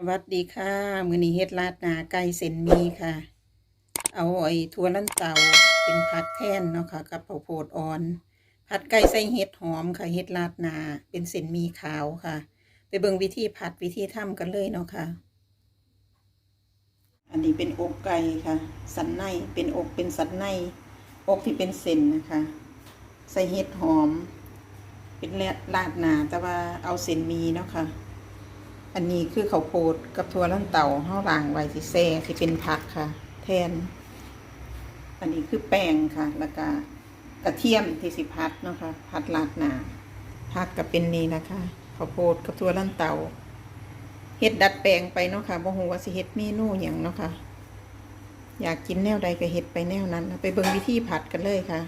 สวัสดีค่ะมือนี้เฮ็ดราดนาไก่เส้นมีค่ะ เอาไอ้ถั่วลันเตาเป็นผักแท่นเนาะค่ะ กับข้าวโพดอ่อน ผัดไก่ใส่เห็ดหอมค่ะเฮ็ดราดนาเป็นเส้นมีขาวค่ะ ไปเบิ่งวิธีผัดวิธีทำกันเลยเนาะค่ะ อันนี้เป็นอกไก่ค่ะ สันในเป็นอกเป็นสันใน อกที่เป็นเส้นนะคะ ใส่เห็ดหอม เป็นลาดนาแต่ว่าเอาเส้นมีเนาะค่ะ อันนี้คือข้าวโพดกับถั่วลันเต่าห่อล่างไว้ที่แซ่ที่เป็นผักค่ะ แทน อันนี้คือแป้งค่ะ แล้วก็กระเทียมที่สิพัดเนาะค่ะพัดลาดหนาผักกับเป็นนี้นะคะข้าวโพดกับถั่วลันเต่าเฮ็ดดัดแปลงไปเนาะค่ะบ่ฮู้ว่าสิเฮ็ดเมนูหยังเนาะค่ะอยากกินแนวใดก็เฮ็ดไปแนวนั้น ไปเบิ่งวิธีผัดกันเลยค่ะ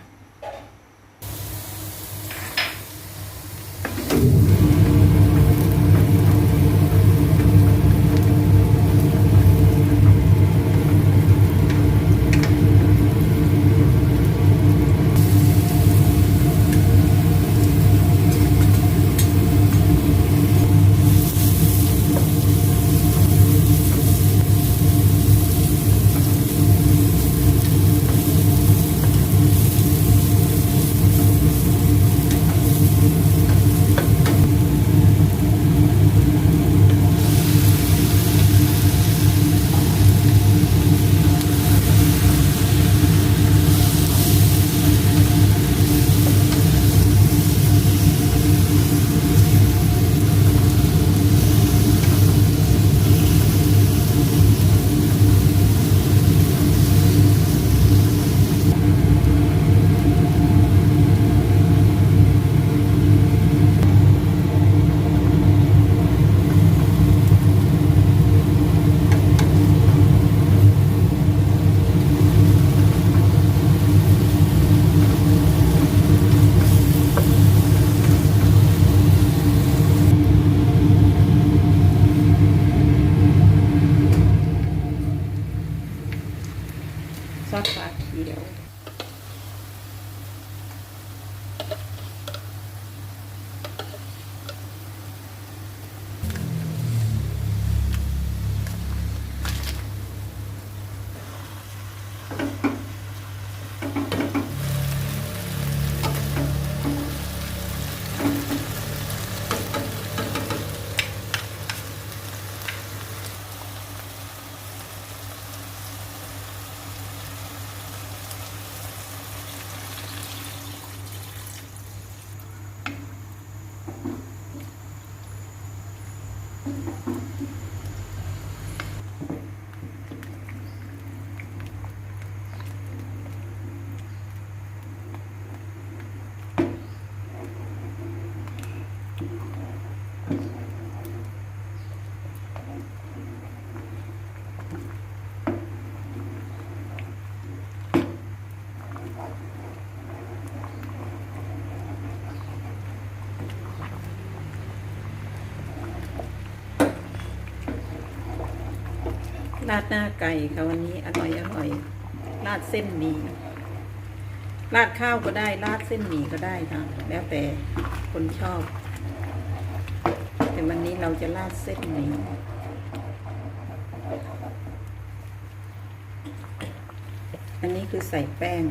ซอสป Thank you. ราดหน้าไก่ค่ะวันนี้อร่อยอร่อยราดเส้นหมี่ราดข้าวก็ได้ราดเส้นหมี่ก็ได้ค่ะแล้วแต่คนชอบ แต่วันนี้เราจะราดเส้นหมี่อันนี้คือใส่แป้ง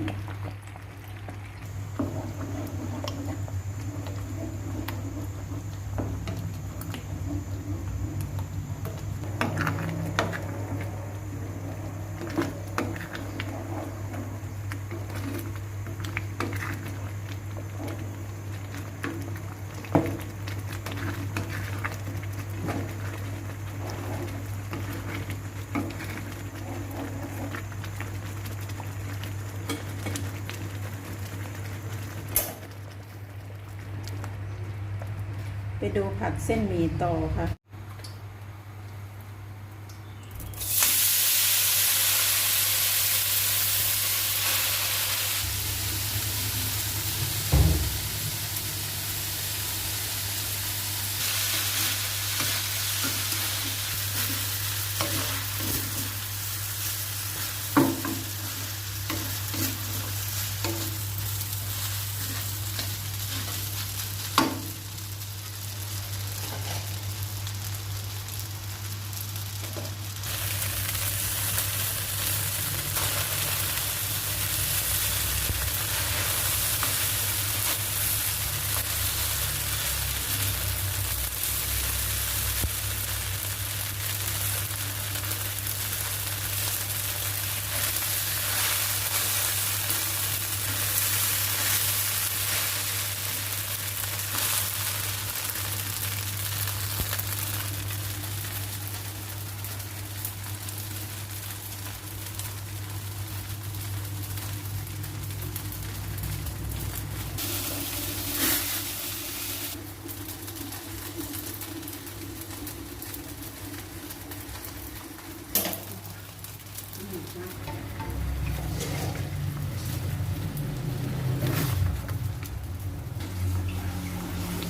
ดูผัดเส้นหมี่ต่อค่ะ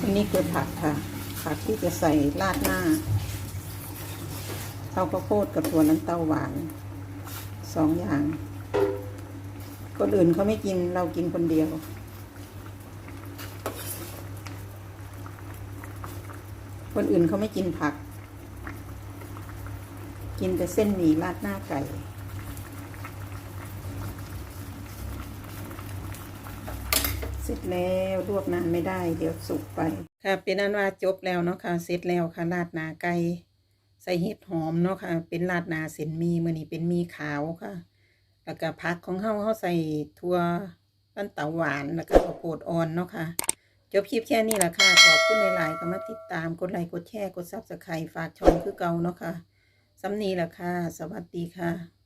อันนี้คือผักค่ะ ผักที่จะใส่ราดหน้าเต้าข้าวโพดกับถั่วน้ำเต้าหวานสองอย่าง คนอื่นเขาไม่กินเรากินคนเดียวคนอื่นเขาไม่กินผัก กินแต่เส้นหมี่ราดหน้าไก่ แล้วลวกนานไม่ได้ เดี๋ยวสุกไปค่ะเป็นอันว่าจบแล้วเนาะค่ะเสร็จแล้วค่ะราดหนาไก่ใส่เห็ดหอมเนาะค่ะเป็นราดหนาเส้นมีมื้อนี้เป็นมีขาวค่ะ แล้วก็ผักของเฮาเฮาใส่ถั่วปั้นเตาหวานแล้วก็ข้าวโพดอ่อนเนาะค่ะจบคลิปแค่นี้แหละค่ะ ขอบคุณหลายๆก็มาติดตามกดไลค์กดแชร์กดซับสไครต์ฝากช่องคือเก่าเนาะค่ะสำนีแหละค่ะ สวัสดีค่ะ